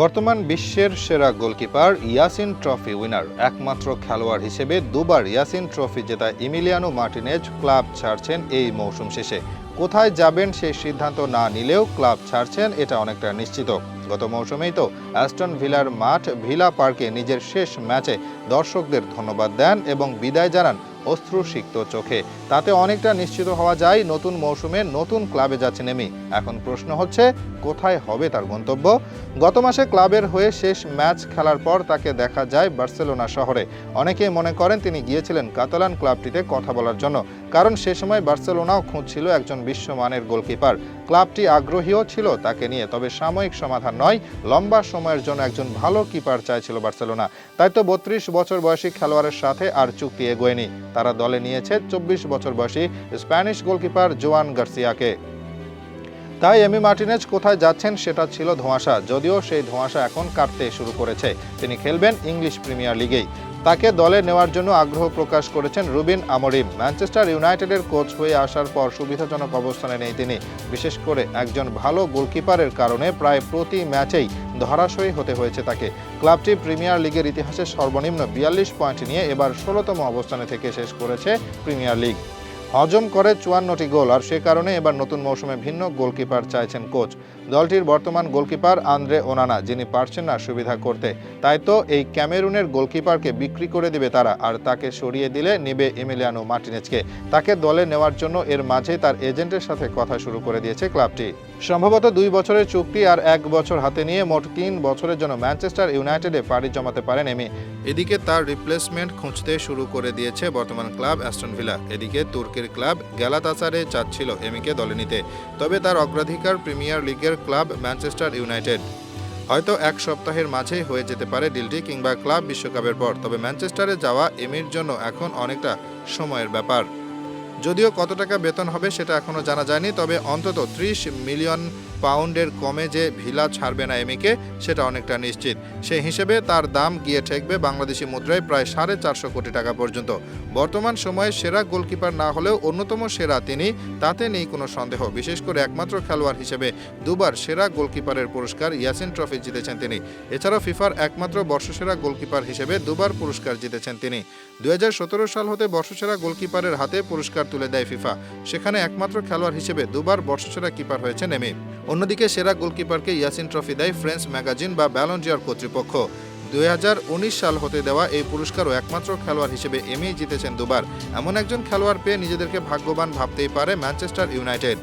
বর্তমান বিশ্বের সেরা গোলকিপার ইয়াসিন ট্রফি উইনার, একমাত্র খেলোয়াড় হিসেবে দুবার ইয়াসিন ট্রফি জেতা ইমিলিয়ানো মার্টিনেজ ক্লাব ছাড়ছেন এই মৌসুম শেষে। কোথায় যাবেন সেই সিদ্ধান্ত না নিলেও ক্লাব ছাড়ছেন এটা অনেকটা নিশ্চিত। গত মৌসুমেই তো অ্যাস্টন ভিলার মাঠ ভিলা পার্কে নিজের শেষ ম্যাচে দর্শকদের ধন্যবাদ দেন এবং বিদায় জানান অশ্রুসিক্ত চোখে। তাতে অনেকটা নিশ্চিত হওয়া যায় নতুন মৌসুমে নতুন ক্লাবে যাচ্ছে নেমি। এখন প্রশ্ন হচ্ছে, কোথায় হবে তার গন্তব্য? গত মাসে ক্লাবের হয়ে শেষ ম্যাচ খেলার পর তাকে দেখা যায় বার্সেলোনা শহরে। অনেকেই মনে করেন তিনি গিয়েছিলেন কাতালান ক্লাবটিতে কথা বলার জন্য। কারণ সে সময় বার্সেলোনাও খুঁজছিল একজন বিশ্বমানের গোলকিপার। ক্লাবটি আগ্রহীও ছিল তাকে নিয়ে, তবে সাময়িক সমাধান নয়, লম্বা সময়ের জন্য একজন ভালো কিপার চাইছিল বার্সেলোনা। তাই তো বত্রিশ বছর বয়সী খেলোয়াড়ের সাথে আর চুক্তি এগোয়নি। তারা দলে নিয়েছে চব্বিশ বছর বয়সী স্প্যানিশ গোলকিপার জোয়ান গার্সিয়াকে। তাই এমি মার্টিনেজ কোথায় যাচ্ছেন সেটা ছিল ধোঁয়াশা, যদিও সেই ধোঁয়াশা এখন কাটতে শুরু করেছে। তিনি খেলবেন ইংলিশ প্রিমিয়ার লিগেই। তাকে দলে নেওয়ার জন্য আগ্রহ প্রকাশ করেছেন রুবিন আমরিম। ম্যানচেস্টার ইউনাইটেডের কোচ হয়ে আসার পর সুবিধাজনক অবস্থানে নেই তিনি। বিশেষ করে একজন ভালো গোলকিপারের কারণে প্রায় প্রতি ম্যাচেই ধরাশয়ী হতে হয়েছে তাকে। ক্লাবটি প্রিমিয়ার লিগের ইতিহাসে সর্বনিম্ন বিয়াল্লিশ পয়েন্ট নিয়ে এবার ষোলোতম অবস্থানে থেকে শেষ করেছে প্রিমিয়ার লিগ। হজম করে চুয়ান্নটি গোল, আর সে কারণে এবার নতুন মৌসুমে ভিন্ন গোলকিপার চাইছেন কোচ। দলটির বর্তমান গোলকিপার আন্দ্রে ওনানা, যিনি পারছেন না সুবিধা করতে। তাই তো এই ক্যামেরুনের গোলকিপারকে বিক্রি করে দিবে তারা, আর তাকে সরিয়ে দিলে নেবে এমিলিয়ানো মার্টিনেজকে। তাকে দলে নেওয়ার জন্য এর মাঝে তার এজেন্টের সাথে কথা শুরু করে দিয়েছে ক্লাবটি। সম্ভবত দুই বছরের চুক্তি আর এক বছর হাতে নিয়ে মোট তিন বছরের জন্য ম্যানচেস্টার ইউনাইটেডে পাড়ি জমাতে পারেন এমি। এদিকে তার রিপ্লেসমেন্ট খুঁজতে শুরু করে দিয়েছে বর্তমান ক্লাব অ্যাস্টনভিলা এদিকে এদিকে তুর্কির ক্লাব গ্যালাতাসারে চাচ্ছিল এমিকে দলে নিতে, তবে তার অগ্রাধিকার প্রিমিয়ার লিগের ক্লাব ম্যানচেস্টার ইউনাইটেড। হয়তো এক সপ্তাহের মাঝেই হয়ে যেতে পারে ডিলটি কিংবা ক্লাব বিশ্বকাপের পর, তবে ম্যানচেস্টারে যাওয়া এমির জন্য এখন অনেকটা সময়ের ব্যাপার। যদিও কত টাকা বেতন হবে সেটা এখনও জানা যায়নি, তবে অন্তত ত্রিশ মিলিয়ন পাউন্ডের কমে যে ভিলা ছাড়বে না এমিকে সেটা অনেকটা নিশ্চিত। সেই হিসেবে তার দাম গিয়ে ঠেকবে বাংলাদেশি মুদ্রায় প্রায় সাড়ে চারশো কোটি টাকা পর্যন্ত। বর্তমান সময়ে সেরা গোলকিপার না হলেও অন্যতম সেরা তিনি, তাতে নেই কোনো সন্দেহ। বিশেষ করে একমাত্র খেলোয়াড় হিসেবে দুবার সেরা গোলকিপারের পুরস্কার ইয়াসিন ট্রফি জিতেছেন তিনি। এছাড়াও ফিফার একমাত্র বর্ষসেরা গোলকিপার হিসেবে দুবার পুরস্কার জিতেছেন তিনি। দু হাজার সতেরো সাল হতে বর্ষসেরা গোলকিপারের হাতে পুরস্কার তুলে দেয় ফিফা। সেখানে একমাত্র খেলোয়াড় হিসেবে দুবার বর্ষসেরা কিপার হয়েছেন এমি অন্যদিকে সেরা গোলকিপারকে ইয়াসিন ট্রফি দেয় ফ্রেঞ্চ ম্যাগাজিন বা ব্যালন্ডিয়ার কর্তৃপক্ষ। দুই হাজার উনিশ সাল হতে দেওয়া এই পুরস্কারও একমাত্র খেলোয়াড় হিসেবে এমএই জিতেছেন দুবার। এমন একজন খেলোয়াড় পেয়ে নিজেদেরকে ভাগ্যবান ভাবতেই পারে ম্যানচেস্টার ইউনাইটেড।